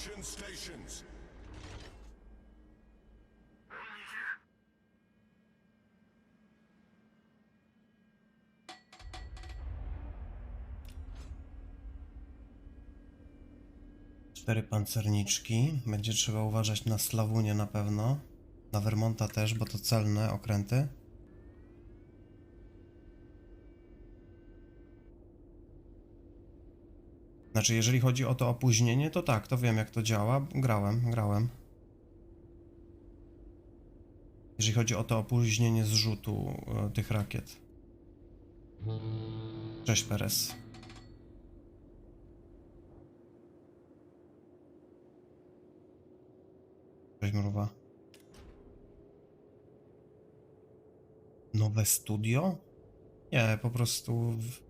Extraction stations. Cztery pancerniczki. Będzie trzeba uważać na Slawunię na pewno. Na Vermonta też, bo to celne okręty. Znaczy, jeżeli chodzi o to opóźnienie, to tak, to wiem jak to działa. Grałem, grałem. Jeżeli chodzi o to opóźnienie zrzutu e, tych rakiet. Cześć Perez. Cześć Mruwa. Nowe studio? Nie, po prostu w...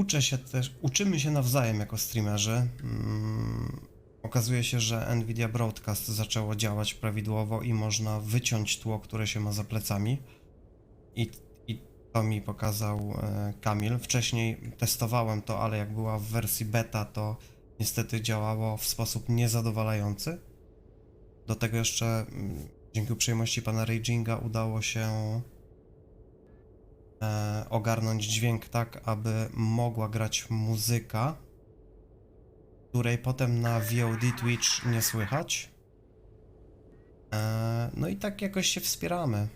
uczę się też, uczymy się nawzajem jako streamerzy. Mm, okazuje się, że Nvidia Broadcast zaczęło działać prawidłowo i można wyciąć tło, które się ma za plecami. I, i to mi pokazał e, Kamil. Wcześniej testowałem to, ale jak była w wersji beta, to niestety działało w sposób niezadowalający. Do tego jeszcze mm, dzięki uprzejmości pana Raginga udało się ogarnąć dźwięk tak, aby mogła grać muzyka, której potem na VOD Twitch nie słychać. E, no i tak jakoś się wspieramy.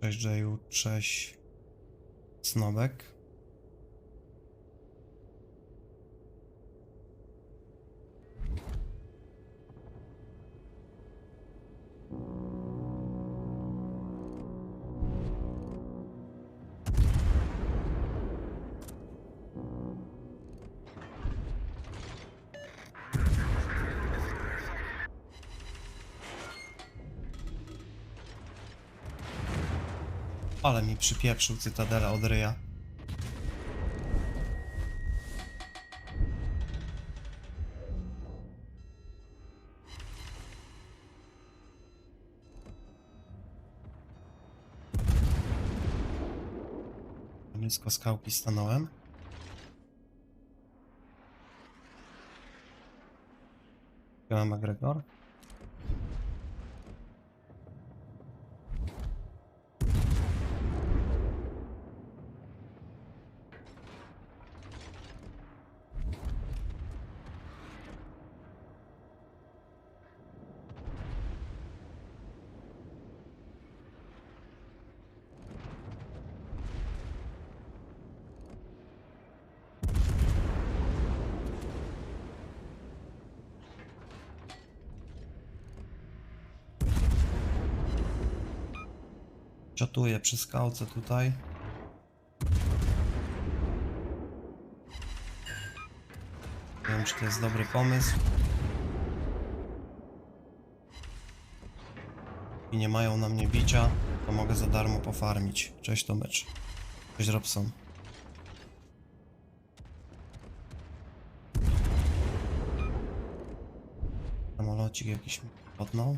Cześć Jayu, cześć Snobek. Ale mi przypieprzył Cytadela od ryja. Blisko skałki stanąłem. Siema McGregor. Ciotuję przy skałce tutaj. Nie wiem, czy to jest dobry pomysł. I nie mają na mnie bicia, to mogę za darmo pofarmić. Cześć Tomecz. Cześć Robson. Samolocik jakiś podnął.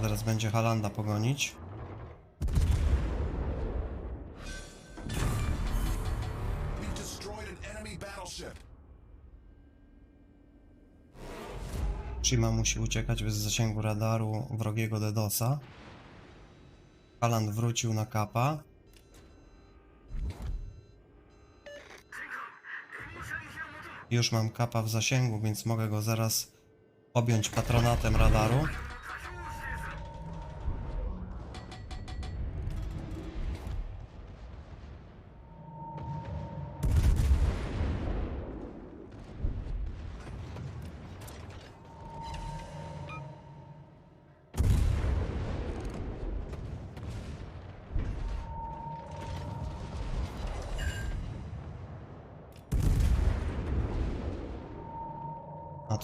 Teraz będzie Halanda pogonić. Shima musi uciekać bez zasięgu radaru wrogiego Dedosa. Haland wrócił na kapa. Już mam kapa w zasięgu, więc mogę go zaraz objąć patronatem radaru.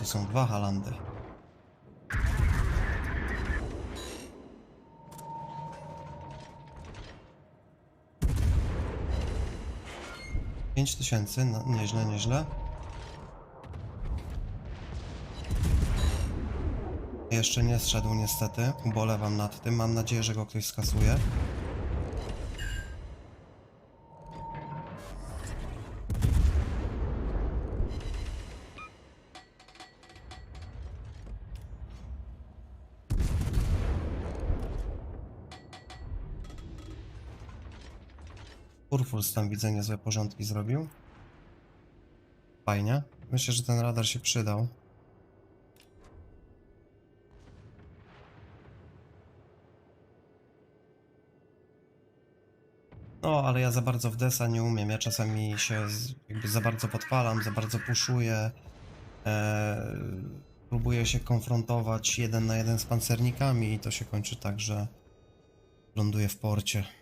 Są dwa Halandy. Pięć tysięcy, no, nieźle, nieźle. Jeszcze nie zszedł niestety, ubolewam nad tym, mam nadzieję, że go ktoś skasuje. Urfuls tam widzę niezłe porządki zrobił. Fajnie. Myślę, że ten radar się przydał. No, ale ja za bardzo w desa nie umiem. Ja czasami się jakby za bardzo podpalam, za bardzo puszuję. E, próbuję się konfrontować jeden na jeden z pancernikami i to się kończy tak, że ląduję w porcie.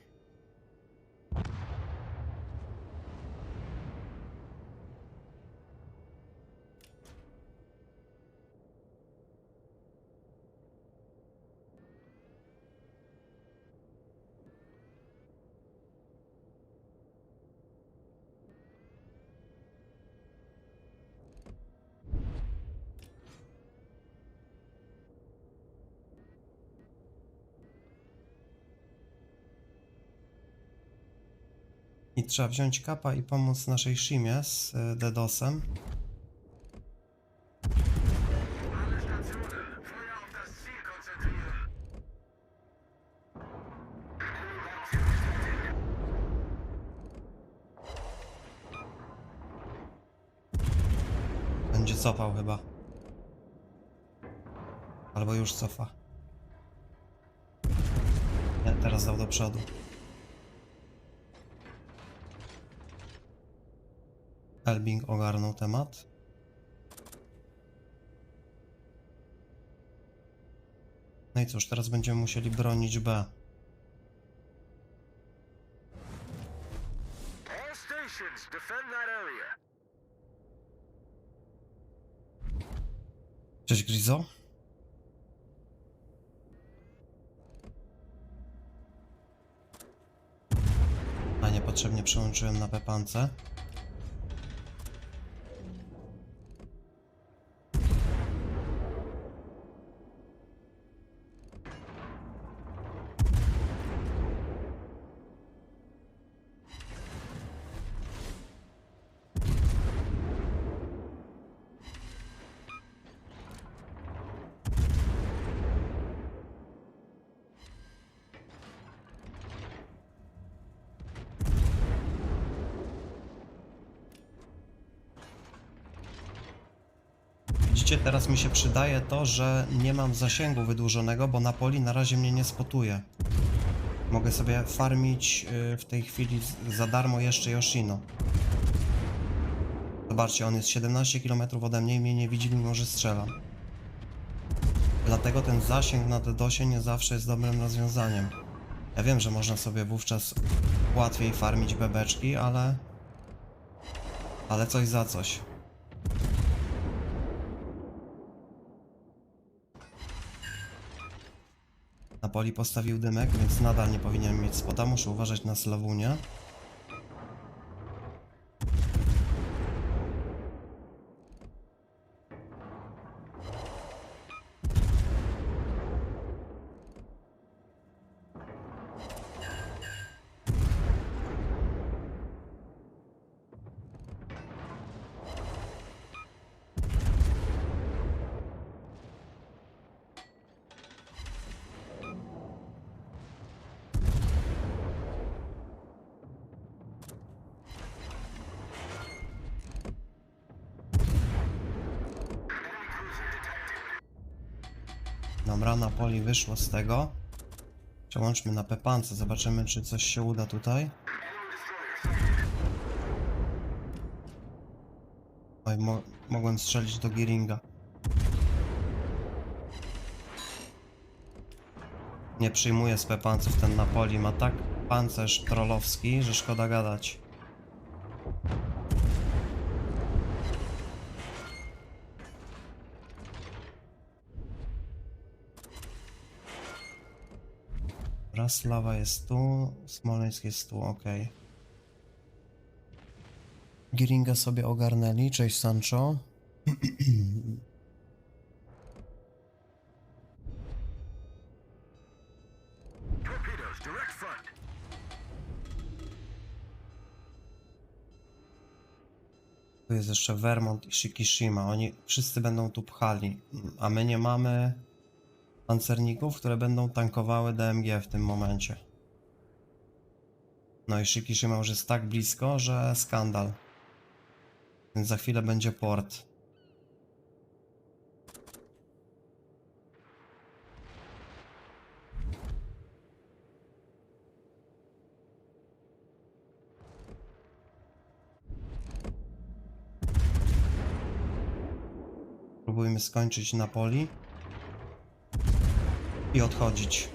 I trzeba wziąć kapa i pomóc naszej Shimie z e, DDoSem. Będzie cofał chyba. Albo już cofa. Nie, teraz dał do przodu. Elbing ogarnął temat. No i cóż, teraz będziemy musieli bronić B. Cześć Grizo. A niepotrzebnie przełączyłem na pepance. Widzicie, teraz mi się przydaje to, że nie mam zasięgu wydłużonego, bo Napoli na razie mnie nie spotuje. Mogę sobie farmić y, w tej chwili za darmo jeszcze Yoshino. Zobaczcie, on jest 17 km ode mnie i mnie nie widzi, mimo że strzelam. Dlatego ten zasięg na DDoSie nie zawsze jest dobrym rozwiązaniem. Ja wiem, że można sobie wówczas łatwiej farmić bebeczki, ale... Ale coś za coś. Napoli postawił dymek, więc nadal nie powinien mieć spota. Muszę uważać na Slawunię. Dobra, Napoli wyszło z tego. Przełączmy na Pepance, zobaczymy czy coś się uda tutaj. Oj, mo mogłem strzelić do Giringa. Nie przyjmuje z Pepanców ten Napoli, ma tak pancerz trollowski, że szkoda gadać. Lawa jest tu, Smoleńsk jest tu, ok. Giringa sobie ogarnęli, cześć Sancho. Tu jest jeszcze Vermont i Shikishima. Oni wszyscy będą tu pchali, a my nie mamy pancerników, które będą tankowały DMG w tym momencie. No i Shikishima już jest tak blisko, że skandal. Więc za chwilę będzie port. Próbujmy skończyć Napoli i odchodzić.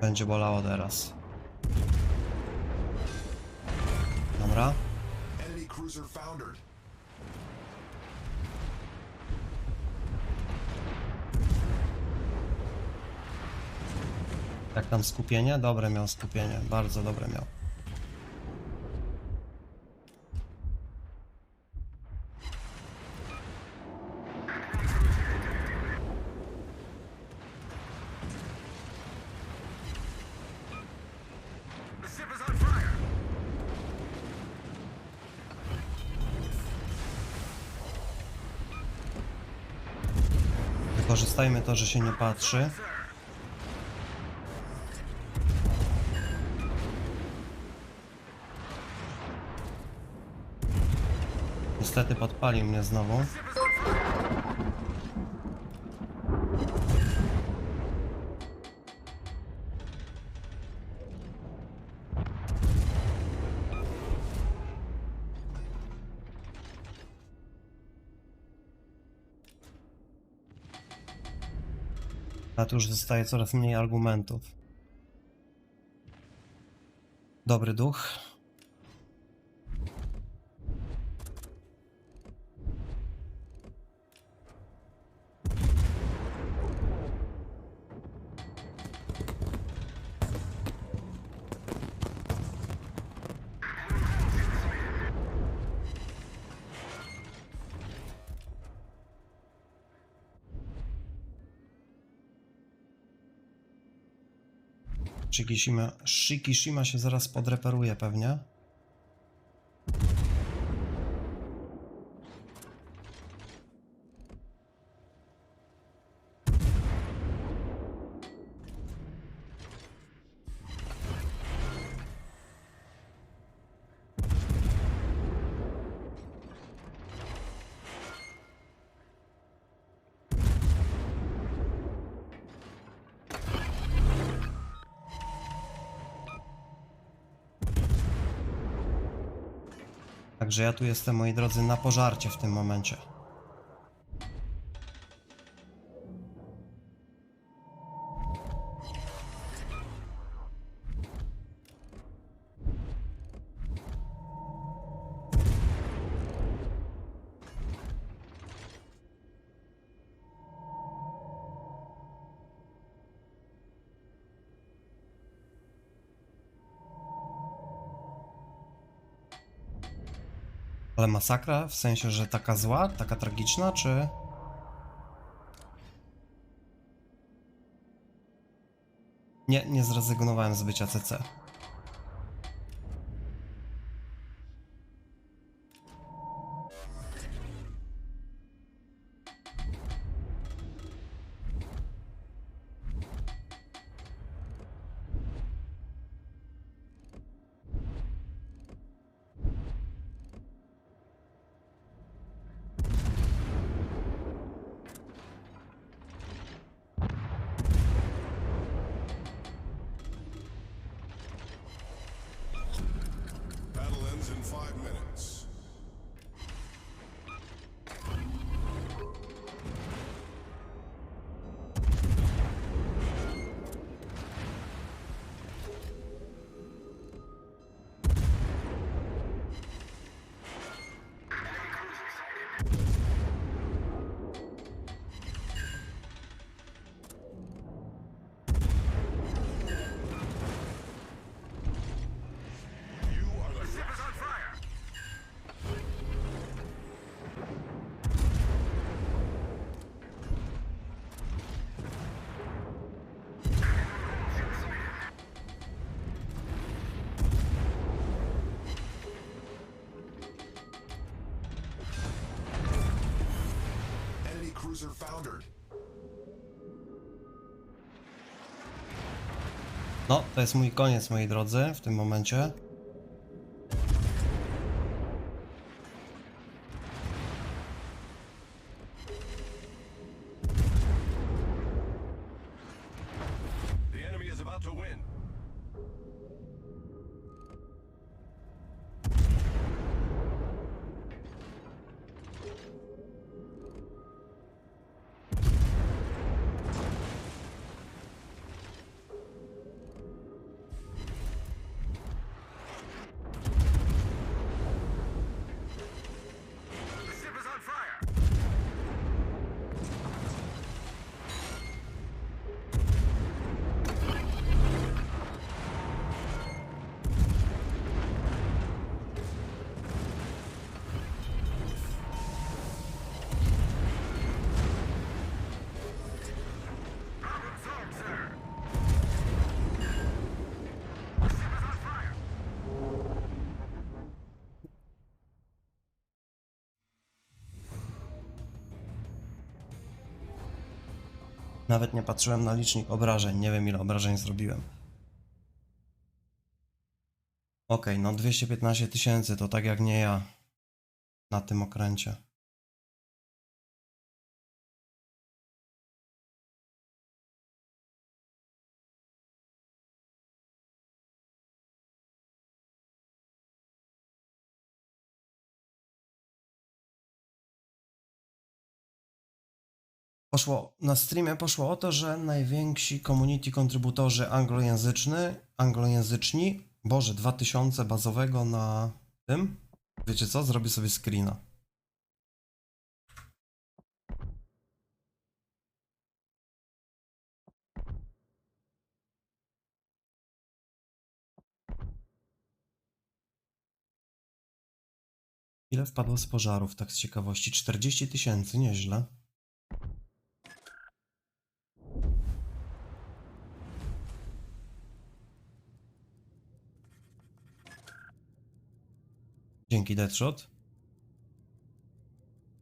Będzie bolało teraz. Dobra. Jak tam skupienie? Dobre miał skupienie, bardzo dobre miał. Wykorzystajmy to, że się nie patrzy. Niestety podpalił mnie znowu. A tu już zostaje coraz mniej argumentów. Dobry duch. Shikishima, Shikishima się zaraz podreperuje pewnie. Także ja tu jestem, moi drodzy, na pożarcie w tym momencie. Ale masakra? W sensie, że taka zła, taka tragiczna, czy... Nie, nie zrezygnowałem z bycia CC. Cruiser foundered. No, to jest mój koniec, moi drodzy, w tym momencie. Nawet nie patrzyłem na licznik obrażeń, nie wiem ile obrażeń zrobiłem. Okej, no 215 tysięcy to tak jak nie ja na tym okręcie. Poszło, na streamie poszło o to, że najwięksi community kontrybutorzy anglojęzyczny, anglojęzyczni, boże, 2000 bazowego na tym. Wiecie co? Zrobię sobie screena. Ile wpadło z pożarów, tak z ciekawości? 40 tysięcy, nieźle. Dzięki Deadshot.